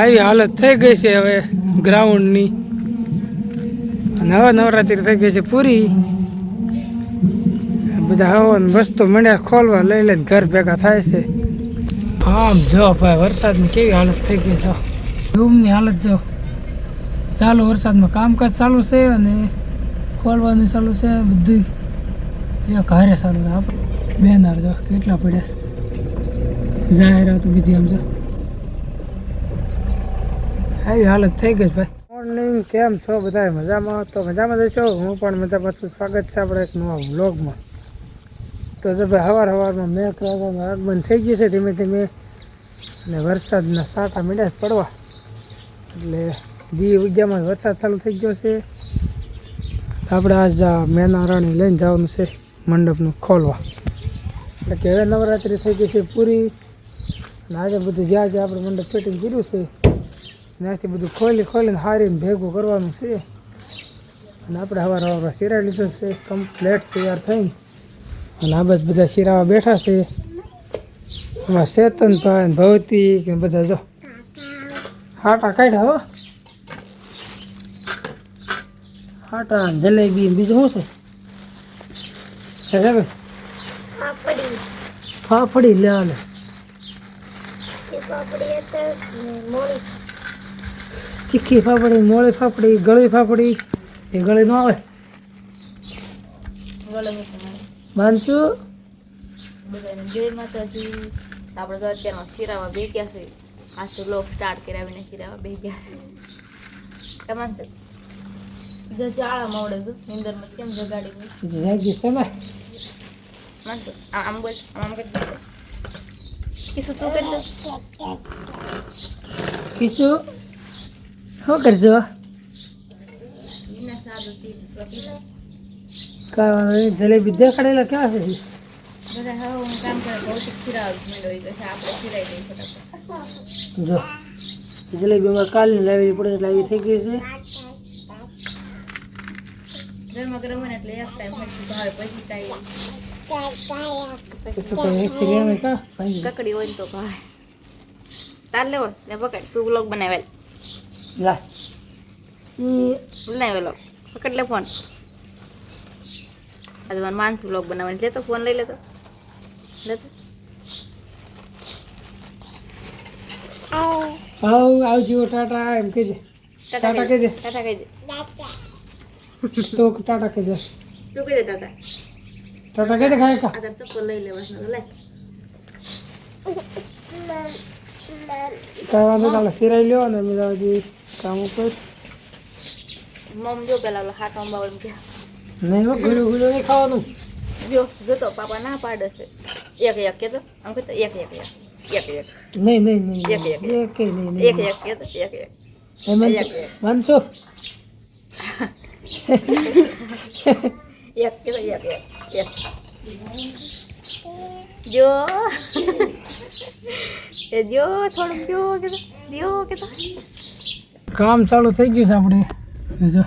આવી હાલત થઈ ગઈ છે હવે ગ્રાઉન્ડની. અને હવે નવરાત્રી થઈ ગઈ છે પૂરી. બધા હવન વસ્તુ મંડ્યા ખોલવા લઈ લઈને ઘર ભેગા થાય છે. આમ જો ભાઈ, વરસાદની કેવી હાલત થઈ ગઈ છે. રૂમની હાલત જો. ચાલુ વરસાદમાં કામકાજ ચાલુ છે અને ખોલવાનું ચાલુ છે. બધું એક હારે ચાલુ છે. આપણે બેનર જો, કેટલા પડ્યા છે. જાહેરાતો બીજી આમ જો. આવી હાલત થઈ ગઈ છે ભાઈ. મોર્નિંગ કેમ છો બધા મજામાં? તો મજામાં જશો હું પણ મજા પાછું. સ્વાગત છે આપણે એક નવા બ્લોગમાં તો જો ભાઈ, હવાર હવારમાં મેઘ રાજાનું આગમન થઈ ગયું છે ધીમે ધીમે. અને વરસાદના સાટા મીડ્યા છે પડવા. એટલે દી ઉગ્યામાં વરસાદ ચાલુ થઈ ગયો છે. આપણે આજ આ મેના રાણી લઈને જવાનું છે મંડપનું ખોલવા. એટલે કે હવે નવરાત્રિ થઈ ગઈ છે પૂરી. અને આજે બધું જ્યાં જ્યાં આપણે મંડપ ફિટિંગ કર્યું છે ત્યાંથી બધું ખોલી ખોલીને હારીને ભેગું કરવાનું છે. અને આપણે હવાર હવાર શિરા લીધો છે કમ્પ્લેટ તૈયાર થઈને. અને આ બધા બધા શીરાવા બેઠા છે. એમાં ચેતનભાઈ ને ભવતી કે બધા જો હાટા કાઢ્યા હો. હાટા જલેબી બીજું શું છે? ભાઈ? ફાફડી. લે આલે તે પાપડી હતા ને મોળી તીખી ફાફડી મોળી ફાફડી ગળી ફાફડી. એ ગળી ન આવે માનશું બધાને જય માતાજી. આપણે તો અત્યારમાં શિરામાં બે ગયા છે. આજ તો લોક સ્ટાર્ટ કરાવીને શિરામાં બે ગયા છે. કમાન છે? બીજા ચાળા મોડે તો નિંદરમાં કેમ જગાડી જાગી છે ને. આમ બોલ આમ કરી દે. કીધું તું કરી દે. કીશું શું કરજો. જલેબી દેખાડેલા કેવા છે? જો જલેબી અમારે કાલની લાવી પડે એટલે આવી થઈ ગઈ છે. ગરમા ગરમ એટલે એક ટાઈમ પછી ભાવે પછી કાંઈ કકડી હોય તો ભાવે તાર લેવો ને પકડ તું બ્લોગ બનાવેલ લા. ઈ બનાવેલો પકડ લે ફોન આજે મને માનસ બ્લોગ બનાવવાની લેતો ફોન લઈ લેતો લેતો આવ. આવજો ટાટા એમ કહેજે. ટાટા કહેજે. ટાટા કહેજે. દે તો ટાટા કહેજે. તું ટાટા. ટાટા કહેજે ખાય કા. આ તાર લઈ લે. બસ લે કાંઈ વાંધો આપણે સિરાઈ લ્યો ને અમે હજી કામ ઉપર મમ જો પેલા ઓલો હાથ અંબાવળ કે નહીં હો ગળ્યું ગળ્યું નહીં ખાવાનું જો જો તો પાપા ના પાડે છે એક એક કે તો આમ કહેતો એક એક એક એક એક નહીં નહીં નહીં એક, એક. એક નહીં એક એક કે તો એક, એક. માનસો એક કે તો એક એક એક જો એ જો થોડુંક કે જો કે કામ ચાલુ થઈ ગયું છે આપણે. જો,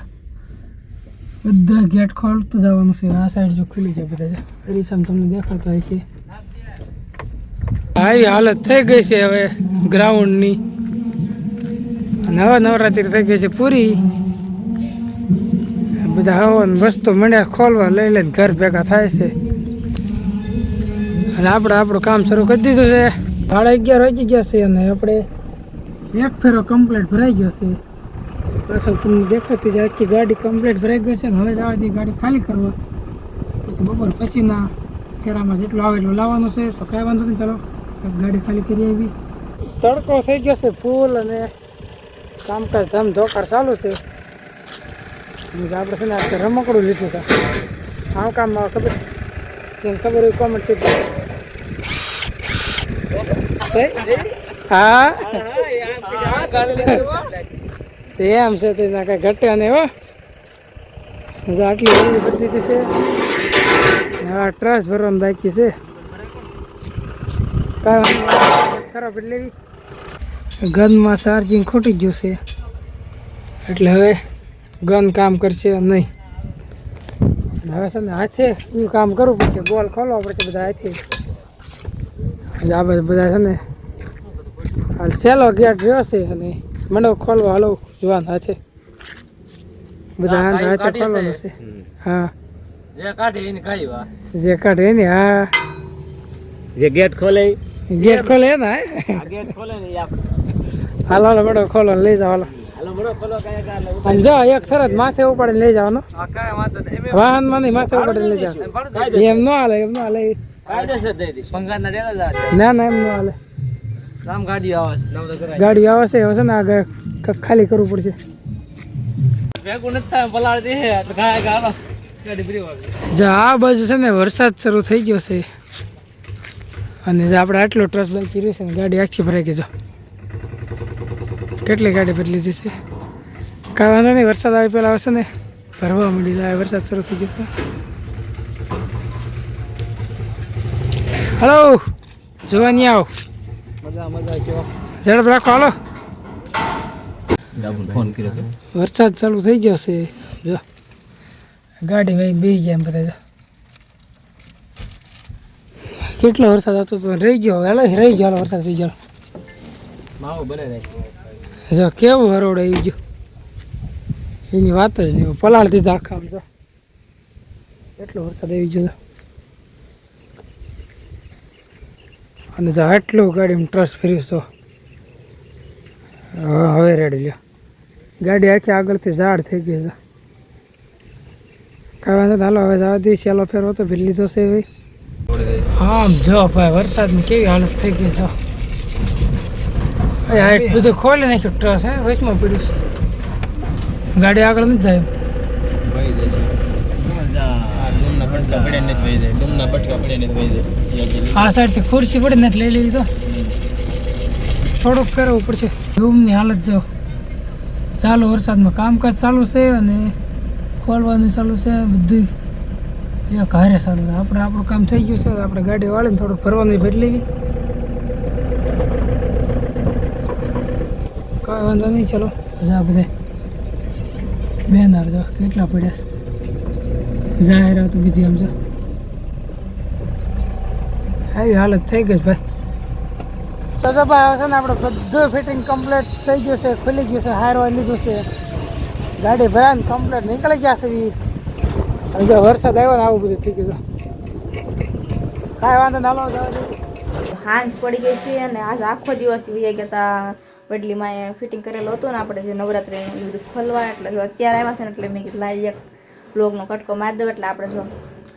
બધા ગેટ ખોલતું જવાનું છે આ સાઈડ જો ખુલી જાય બધા જો. તમને દેખાતો હોય છે. આવી હાલત થઈ ગઈ છે હવે ગ્રાઉન્ડની નવા નવરાત્રી થઈ ગઈ છે પૂરી. બધા હવન વસ્તુ મંડ્યા ખોલવા લઈ લઈને ઘર ભેગા થાય છે. અને આપણે આપણું કામ શરૂ કરી દીધું છે. ભાડા અગિયાર વાગી ગયા છે અને આપણે એક ફેરો કમ્પ્લેટ ભરાઈ ગયો છે. પાછળ તમને દેખાતી છે આખી ગાડી કમ્પ્લેટ ભરાઈ ગઈ છે ને હવે જવા ગાડી ખાલી કરવા. પછી બપોર પછીના ફેરામાં જેટલું આવે એટલું લાવવાનું છે. તો કાંઈ વાંધો નહીં, ચાલો. ગાડી ખાલી કરી આવી. તડકો થઈ ગયો છે ફૂલ અને કામકાજ ધમ ધોકાર ચાલુ છે. અને આપણે છે ને રમકડું લીધું છે. આમ કામમાં ખબર જેમ ખબર હોય કોમેન્ટ હા. તે એમ છે તે ના કાંઈ ઘટ્યા નહીં હો. હું આટલી વેલી ભરી છે. હા ટ્રસ ભરવાનું બાકી છે. ખરાબ લેવી. ગનમાં ચાર્જિંગ ખોટી ગયું છે એટલે હવે ગન કામ કરશે નહીં. હવે છે ને હાથે એ કામ કરવું પડશે. બોલ ખોલવા પડશે બધા હાથે. આ બધા બધા છે ને? હાલ સેલો ગેટ રહ્યો છે અને મંડો ખોલવા હાલો જોવાનું હાથે. બધા હાથે ખોલવાનું છે. હા. જે કાઢે એની કાઢી વા જે કાઢે ને હા. જે ગેટ ખોલે ગેટ ખોલે ને હા. ગેટ ખોલે ને હાલો હાલો બડો ખોલો લઈ જાઓ હાલો. અને જો એક સરસ માથે ઉપાડીને લઈ જવાનો વાંધો નહીં. એમ વાહનમાં નહીં માથે ઉપાડીને લઈ જાવ એમ ન હાલે એમ ન હાલે. કાયદેસર દઈ દઈશ ના ના એમ ન હાલે રામ ગાડી આવે નવ તો કરાય ગાડી આવશે હવે છે ને આગળ ખાલી કરવું પડશે. ભેગું નથી થાય પલાળ દે. ગાય ગાળો ગાડી ફરી વાગે. જો આ બાજુ છે ને વરસાદ શરૂ થઈ ગયો છે. અને જે આપણે આટલો ટ્રસ બાકી રહ્યો છે ને ગાડી આખી ભરાઈ ગઈ જો. કેટલી ગાડી ભરી લીધી છે? કાંઈ વાંધો નહીં વરસાદ આવે પહેલાં આવશે ને. ભરવા મળી જાય વરસાદ શરૂ થઈ ગયો હલો જોવાની આવો. મજા મજા કયો ઝડપ રાખો હાલો. ફોન કર્યો છે. વરસાદ ચાલુ થઈ ગયો છે. જો ગાડી ભાઈ બે ગયા એમ બધા કેટલો વરસાદ આવતો તો રહી ગયો હેલો રહી ગયો હાલો વરસાદ થઈ ગયો. માવો બને જો કેવું હરોડ આવી ગયો. એની વાત જ નહીં પલાળથી જ આખા આમ જો. એટલો વરસાદ આવી ગયો અને જો આટલું ગાડીમાં ટ્રસ્ટ ફર્યું તો, હવે રેડી લ્યો. ગાડી આખી આગળથી ઝાડ થઈ ગઈ છે. કાંઈ વાંધો હાલો, હવે જવા દઈએ સેલો ફેરવો તો ભીડ લીધો છે ભાઈ. આમ જો ભાઈ, વરસાદની કેવી હાલત થઈ ગઈ છે. બધું ખોલી નાખ્યું ટ્રસ હે, વચમાં પડ્યું ગાડી આગળ નથી જાય જાય. આ સાઈડથી ખુરશી પડે ને લઈ લેવી તો. થોડુંક કરવું પડશે. રૂમની હાલત જો ચાલુ વરસાદમાં કામકાજ ચાલુ છે અને ખોલવાનું ચાલુ છે. બધું એક હારે ચાલુ છે. આપણે આપણું કામ થઈ ગયું છે. આપણે ગાડી વાળીને થોડુંક ફરવાની ભેટ લેવી. કાંઈ વાંધો નહીં. ચલો જા બધે બેનર જો, કેટલા પડ્યા છે. જાહેરાતો બીજી આમ જો. આવી હાલત થઈ ગઈ છે ભાઈ. તો તો ભાઈ હવે છે ને આપણે બધું ફિટિંગ કમ્પ્લીટ થઈ ગયું છે ખુલી ગયું છે હારવા લીધું છે. ગાડી ભરાને કમ્પ્લીટ નીકળી ગયા છે ઈ. અને જો વરસાદ આવ્યો ને આવું બધું થઈ ગયું કાંઈ વાંધો ના લો હાંજ પડી ગઈ છે અને આજ આખો દિવસ વી ગયા હતા વડલીમાં ફિટિંગ કરેલું હતું ને આપણે જે નવરાત્રિનું એ ખોલવા એટલે અત્યારે આવ્યા છે ને એટલે મેં કીધું લાઈ એક બ્લોગનો કટકો મારી દઉં એટલે આપણે જો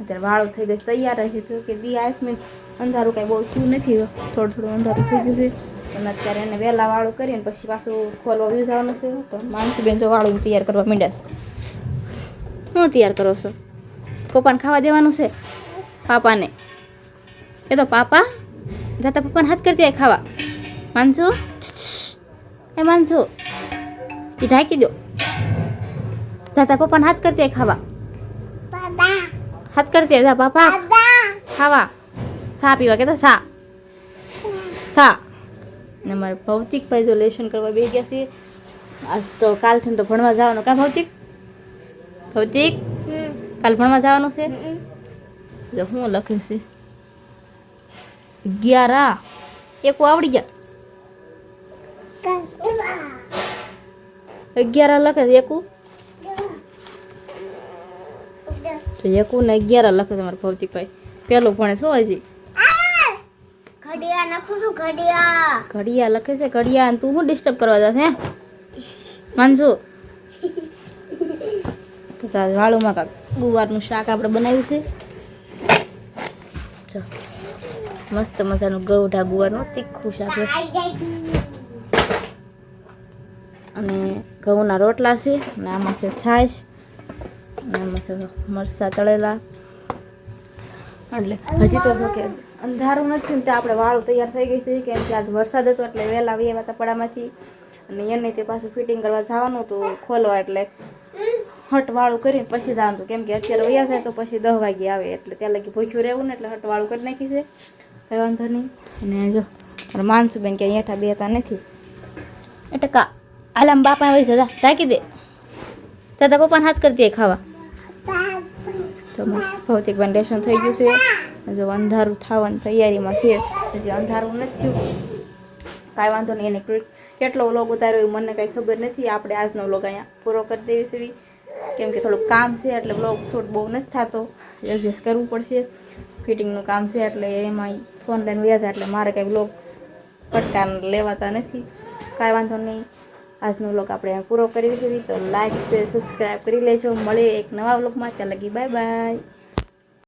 અત્યારે વાળું થઈ ગઈ તૈયાર છે જો કે દી આઈસ્મીન અંધારું કાંઈ બહુ થયું નથી થોડું થોડું અંધારું થઈ ગયું છે. અને અત્યારે એને વહેલા વાળું કરીને પછી પાછું ખોલવા યુઝાવાનું છે, તો માનસીબેન જો વાળું તૈયાર કરવા માંડ્યા શું તૈયાર કરો છો? પપ્પાને ખાવા દેવાનું છે? પાપાને. એ તો પાપા. જાતા પપ્પાને હાથ કરતી આય ખાવા. માનસુ? એ માનસુ. એ ઢાંકી દો. જાતા પપ્પાને હાથ કરતી આય ખાવા. હાથ કરતી જા પાપા ખાવા. સા પીવા કહેતા સા સા ને મારે ભૌતિકભાઈ જો લેશન કરવા બે ગયા છે આજ તો કાલથી તો ભણવા જવાનું. કાં ભૌતિક? ભૌતિક? કાલ ભણવા જવાનું છે? જો હું લખે છે? અગિયારા. એક આવડી ગયા. અગિયાર લખે એકુ તો એકુ ને અગિયાર લખે છે મારા ભૌતિકભાઈ પેલું ભણે છો? હજી ઘડિયા છું ઘડિયા. ઘડિયા લખે છે ઘડિયા. તું શું ડિસ્ટર્બ કરવા જશે હે? માનસુ? તો ચાલ વાળુમાં કાંક ગુવારનું શાક આપણે બનાવ્યું છે. મસ્ત મજાનું ગૌઢા ગુવારનું તીખું શાક અને ઘઉંના રોટલા છે અને આમાં છે છાશ. મરચાં તળેલા એટલે હજી તો જો કે અંધારું નથી ને આપણે વાળું તૈયાર થઈ ગઈ છે, કેમ કે આજ વરસાદ હતો એટલે વહેલા આવ્યા હતા પડામાંથી. અને એને તે પાછું ફિટિંગ કરવા જવાનું હતું ખોલવા એટલે હટ વાળું કરીને પછી જવાનું હતું. કેમ કે અત્યારે વયા થાય તો પછી દહ વાગે આવે એટલે ત્યાં લગી ભૂખ્યું રહેવું ને એટલે હટ વાળું કરી નાખી છે. કંઈ વાંધો નહીં. અને જો માનસુબેન કે અહીંયા બેતા નથી. એટલે કા આલામ બાપા હોય છે ઢાંકી દે. દાદા પપ્પાને હાથ કરી દે ખાવા. તો ભૌતિક વેન્ટેશન થઈ ગયું છે. જો અંધારું થવાની તૈયારીમાં છે. હજી અંધારું નથી. થયું કાંઈ વાંધો નહીં, એને કેટલો વ્લોગ ઉતાર્યો એ મને કાંઈ ખબર નથી. આપણે આજનો વ્લોગ અહીંયા પૂરો કરી દેવી છે કેમ કે થોડુંક કામ છે, એટલે વ્લોગ શૂટ બહુ નથી થતો. એડજસ્ટ કરવું પડશે. ફિટિંગનું કામ છે, એટલે એમાં ફોન લઈને વ્યાજ એટલે મારે કાંઈ વ્લોગ પડકાર લેવાતા નથી. કાંઈ વાંધો નહીં. આજનો વ્લોગ આપણે પૂરો કરી દીધી તો લાઈક શેર સબસ્ક્રાઈબ કરી લેજો. મળીએ એક નવા વ્લોગમાં ત્યાં લગી બાય બાય